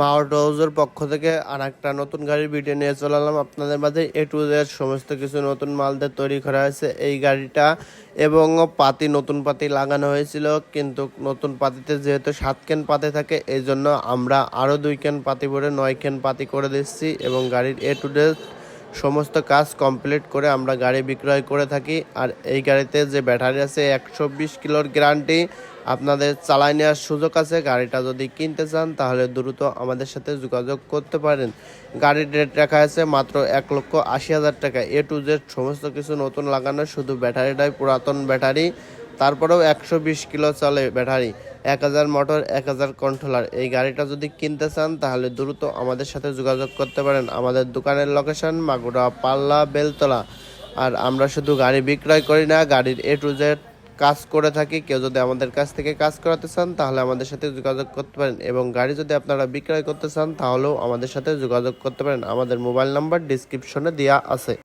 মাওয়ার হাউসের পক্ষ থেকে আর একটা নতুন গাড়ির ভিডিও নিয়ে চলে এলাম। আপনাদের মাঝে এ টু জেড সমস্ত কিছু নতুন মালদের তৈরি করা হয়েছে এই গাড়িটা। এবং পাতি, নতুন পাতি লাগানো হয়েছিল, কিন্তু নতুন পাতিতে যেহেতু সাত কেন পাতি থাকে, এই জন্য আমরা আরও দুই কেন পাতি ভরে নয় কেন পাতি করে দিচ্ছি। এবং গাড়ির এ টু জেড সমস্ত কাজ কমপ্লিট করে আমরা গাড়ি বিক্রয় করে থাকি। আর এই গাড়িতে যে ব্যাটারি আছে, একশো বিশ কিলোর গ্যারান্টি। আপনাদের চালাই নেওয়ার সুযোগ আছে, গাড়িটা যদি কিনতে চান তাহলে দ্রুত আমাদের সাথে যোগাযোগ করতে পারেন। গাড়ির রেট রাখা আছে মাত্র এক লক্ষ আশি হাজার টাকা। এ টু জেড সমস্ত কিছু নতুন লাগানো শুধু ব্যাটারিটাই পুরাতন ব্যাটারি। তারপরেও একশো বিশ কিলো চলে ব্যাটারি। এক হাজার মোটর এক হাজার কন্ট্রোলার এই গাড়িটা যদি কিনতে চান, তাহলে দ্রুত আমাদের সাথে যোগাযোগ করতে পারেন। আমাদের দোকানের লোকেশন মাগুরা পাল্লা, বেলতলা। আর আমরা শুধু গাড়ি বিক্রয় করি না, গাড়ির এ টু জেড কাজ করে থাকি। কেউ যদি আমাদের কাছ থেকে কাজ করাতে চান, তাহলে আমাদের সাথে যোগাযোগ করতে পারেন। এবং গাড়ি যদি আপনারা বিক্রয় করতে চান, তাহলেও আমাদের সাথে যোগাযোগ করতে পারেন। আমাদের মোবাইল নাম্বার ডিসক্রিপশনে দেওয়া আছে।